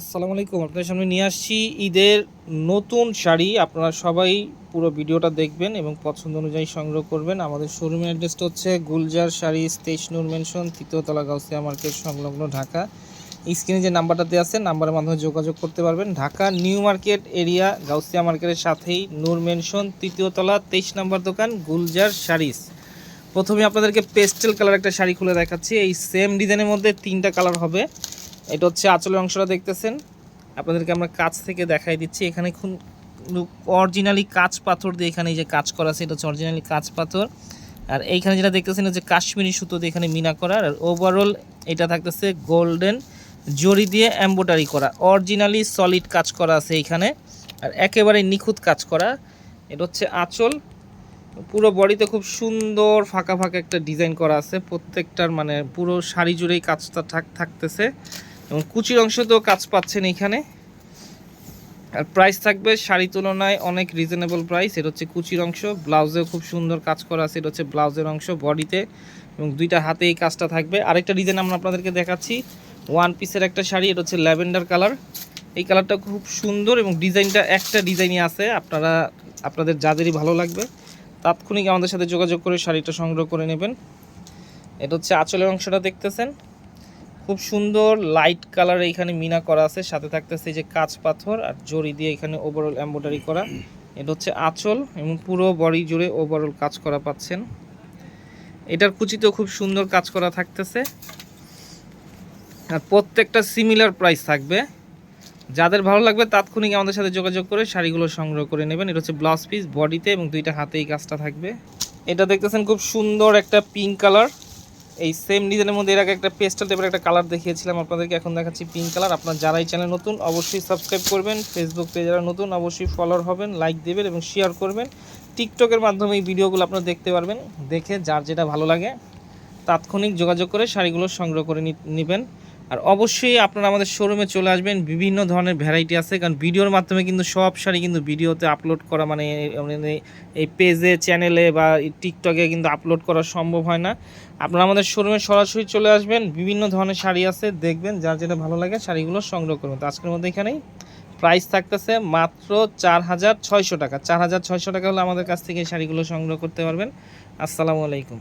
আসসালামু আলাইকুম, আপনাদের সামনে নিয়ে আসছি ঈদের নতুন শাড়ি। আপনারা সবাই পুরো ভিডিওটা দেখবেন এবং পছন্দ অনুযায়ী সংগ্রহ করবেন। আমাদের শোরুমের অ্যাড্রেসটা হচ্ছে গুলজার শাড়ি স্টেশ নূর মেনশন তৃতীয়তলা গাউসিয়া মার্কেট, সংলগ্ন ঢাকা। স্ক্রিনে যে নাম্বারটা দেওয়া আছে, নাম্বারের মাধ্যমে যোগাযোগ করতে পারবেন। Dhaka new market area, Gausia মার্কেটের সাথেই নূর মেনশন তৃতীয়তলা, তেইশ নাম্বার দোকান, গুলজার শাড়িস। প্রথমে আপনাদেরকে পেস্টেল কালার একটা শাড়ি খুলে দেখাচ্ছি। এই সেম ডিজাইনের মধ্যে তিনটা কালার হবে। এটা হচ্ছে আঁচলের অংশটা দেখতেছেন। আপনাদেরকে আমরা কাছ থেকে দেখাই দিচ্ছি। এখানে অরিজিনালি কাঁচ পাথর দিয়ে এখানে যে কাজ করা আছে, এটা হচ্ছে অরিজিনালি কাঁচ পাথর। আর এইখানে যেটা দেখতেছেন যে কাশ্মীরি সুতো দিয়ে এখানে মিনা করা। আর ওভারঅল এটা থাকতেছে গোল্ডেন জরি দিয়ে এম্বোটারি করা। অরিজিনালি সলিড কাজ করা আছে এইখানে আর একেবারে নিখুঁত কাজ করা। এটা হচ্ছে আঁচল। পুরো বডিতে খুব সুন্দর ফাঁকা ফাঁকা একটা ডিজাইন করা আছে। প্রত্যেকটার মানে পুরো শাড়ি জুড়েই কাজটা থাক, থাকতেছে। এবং কুচির অংশ তো কাজ পাচ্ছেন এখানে আর প্রাইস থাকবে শাড়ি তুলনায় অনেক রিজনেবল প্রাইস এটা হচ্ছে কুচির অংশ। ব্লাউজেও খুব সুন্দর কাজ করা আছে। এটা হচ্ছে ব্লাউজের অংশ বডিতে। এবং দুইটা হাতে এই কাজটা থাকবে। আরেকটা ডিজাইন আমরা আপনাদেরকে দেখাচ্ছি। ওয়ান পিসের একটা শাড়ি, এটা হচ্ছে ল্যাভেন্ডার কালার এই কালারটা খুব সুন্দর এবং ডিজাইনটা একটা ডিজাইনই আছে। আপনারা, আপনাদের যাদেরই ভালো লাগবে, তাৎক্ষণিক আমাদের সাথে যোগাযোগ করে শাড়িটা সংগ্রহ করে নেবেন। এটা হচ্ছে আঁচলের অংশটা দেখতেছেন। খুব সুন্দর লাইট কালার এখানে মিনা করা আছে। সাথে থাকতেছে যে কাঁচ পাথর আর জড়ি দিয়ে এখানে ওভারঅল এম্ব্রয়ডারি করা। এটা হচ্ছে আঁচল এবং পুরো বডি জুড়ে ওভারঅল কাজ করা পাচ্ছেন। এটার কুচিতেও খুব সুন্দর কাজ করা থাকতেছে। আর প্রত্যেকটা সিমিলার প্রাইস থাকবে। যাদের ভালো লাগবে তাৎক্ষণিক আমাদের সাথে যোগাযোগ করে শাড়িগুলো সংগ্রহ করে নেবেন। এটা হচ্ছে ব্লাউজ পিস বডিতে এবং দুইটা হাতে এই কাজটা থাকবে। এটা দেখতেছেন খুব সুন্দর একটা পিঙ্ক কালার এই সেম ডিজাইনের মধ্যে এর আগে একটা পেস্টাল টাইপের একটা কালার দেখিয়েছিলাম, আপনাদেরকে এখন দেখাচ্ছি পিঙ্ক কালার আপনার যারা এই চ্যানেল নতুন, অবশ্যই সাবস্ক্রাইব করবেন। ফেসবুক পেজ যারা নতুন, অবশ্যই ফলোয়ার হবেন লাইক দেবেন এবং শেয়ার করবেন। টিকটকের মাধ্যমে এই ভিডিওগুলো আপনারা দেখতে পারবেন। দেখে যার যেটা ভালো লাগে, তাৎক্ষণিক যোগাযোগ করে শাড়িগুলো সংগ্রহ করে নেবেন। আর অবশ্যই আপনারা আমাদের শোরুমে চলে আসবেন। বিভিন্ন ধরনের ভ্যারাইটি আছে, কারণ ভিডিওর মাধ্যমে কিন্তু সব শাড়ি কিন্তু ভিডিওতে আপলোড করা মানে মানে এই পেজে চ্যানেলে বা টিকটকে কিন্তু আপলোড করা সম্ভব হয় না। আপনারা আমাদের শোরুমে সরাসরি চলে আসবেন। বিভিন্ন ধরনের শাড়ি আছে, দেখবেন, যার যেটা ভালো লাগে শাড়িগুলো সংগ্রহ করবেন তো আজকের মধ্যে এখানেই। প্রাইস থাকতেছে মাত্র চার হাজার ছয়শো টাকা। চার হাজার ছয়শো টাকা হলে আমাদের কাছ থেকে শাড়িগুলো সংগ্রহ করতে পারবেন। আসসালামু আলাইকুম।